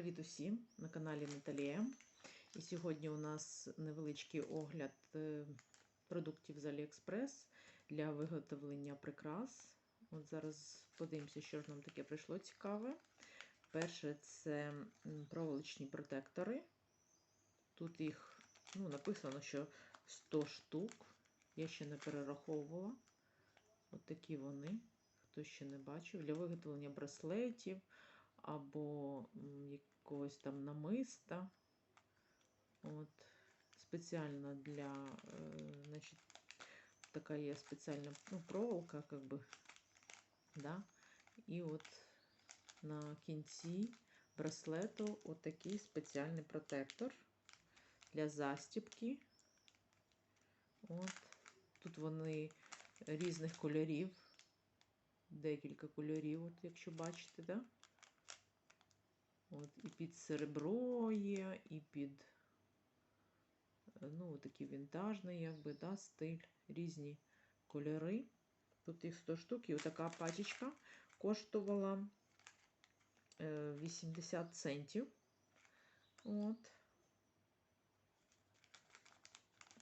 Привіт усім на каналі Наталія. І сьогодні у нас невеличкий огляд е, продуктів з Аліекспрес для виготовлення прикрас. От зараз подивимося, що ж нам таке прийшло цікаве. Перше це проволочні протектори. Тут їх ну, написано, що 100 штук. Я ще не перераховувала. От такі вони. Хто ще не бачив, для виготовлення браслетів або якогось там намиста. От, спеціально для, е, значить, така є спеціальна ну, проволока, как би, да? І от на кінці браслету отакий спеціальний протектор для застібки. От. Тут вони різних кольорів, декілька кольорів, от якщо бачите, да? От, і під серебро є, і під е, ну, такий вінтажний, якби, да, стиль, різні кольори. Тут їх 100 штук, і отака пачечка коштувала е, 80 центів. От.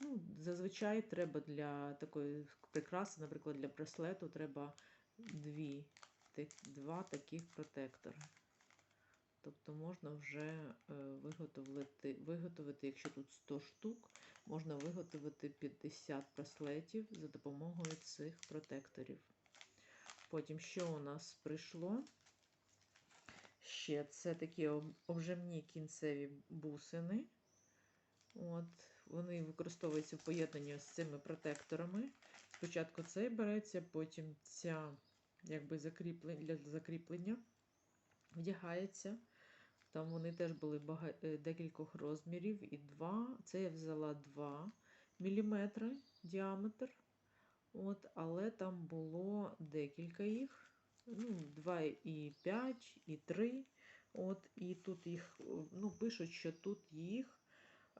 Ну, зазвичай треба для такої прикраси, наприклад, для браслету, треба дві, два таких протектори. Тобто можна вже е, виготовити, виготовити, якщо тут 100 штук, можна виготовити 50 браслетів за допомогою цих протекторів. Потім, що у нас прийшло? Ще це такі об- обжимні кінцеві бусини. От, вони використовуються в поєднанні з цими протекторами. Спочатку цей береться, потім ця якби закріплення, для закріплення вдягається. Там вони теж були бага... е, декількох розмірів. І два. Це я взяла 2 мм діаметр. От, але там було декілька їх. Ну, 2,5 і 3. От, і тут їх, ну, пишуть, що тут їх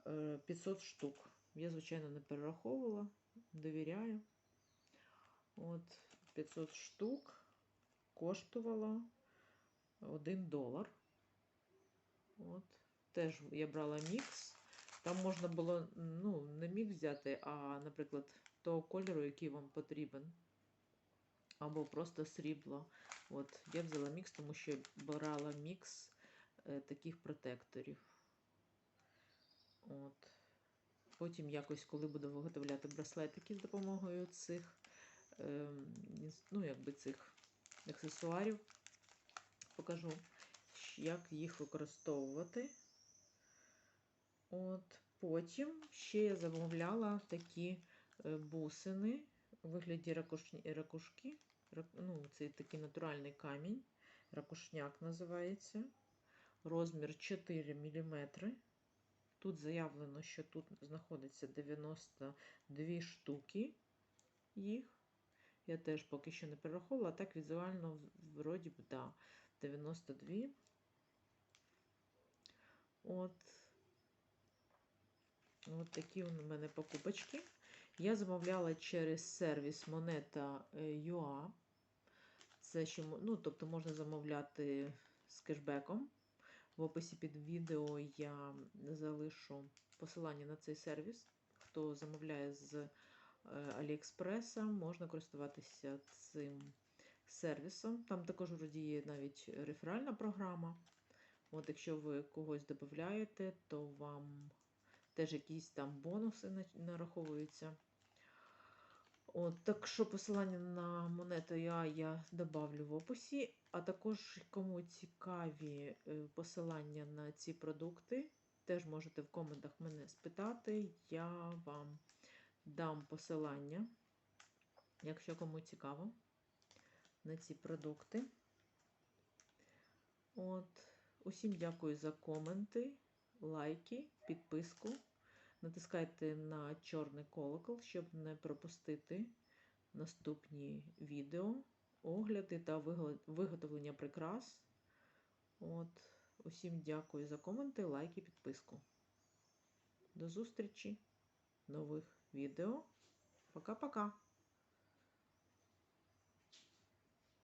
е, 500 штук. Я, звичайно, не перераховувала, довіряю. От, 500 штук коштувало 1 долар. От. Теж я брала мікс. Там можна було ну, не мікс взяти, а, наприклад, того кольору, який вам потрібен. Або просто срібло. От, я взяла мікс, тому що брала мікс е, таких протекторів. От. Потім якось, коли буду виготовляти браслетики з допомогою цих, е, ну, якби цих аксесуарів, покажу як їх використовувати. От, Потім ще я замовляла такі е, бусини у вигляді ракушки. Ну, Це такий натуральний камінь, ракушняк називається. Розмір 4 мм. Тут заявлено, що тут знаходиться 92 штуки їх. Я теж поки що не перераховувала, так візуально, вроді б, да, 92. От, от такі у мене покупочки. Я замовляла через сервіс Moneta.ua. Це ще, ну, тобто можна замовляти з кешбеком. В описі під відео я залишу посилання на цей сервіс. Хто замовляє з Аліекспреса, можна користуватися цим сервісом. Там також вроді є навіть реферальна програма. От Якщо ви когось додаєте, то вам теж якісь там бонуси нараховуються. От, Так що посилання на монету я, я добавлю в описі, а також кому цікаві е, посилання на ці продукти, теж можете в коментах мене спитати, я вам дам посилання, якщо кому цікаво, на ці продукти. От. Усім дякую за коменти, лайки, підписку. Натискайте на чорний колокол, щоб не пропустити наступні відео, огляди та виготовлення прикрас. От. Усім дякую за коменти, лайки, підписку. До зустрічі в нових відео. Пока-пока!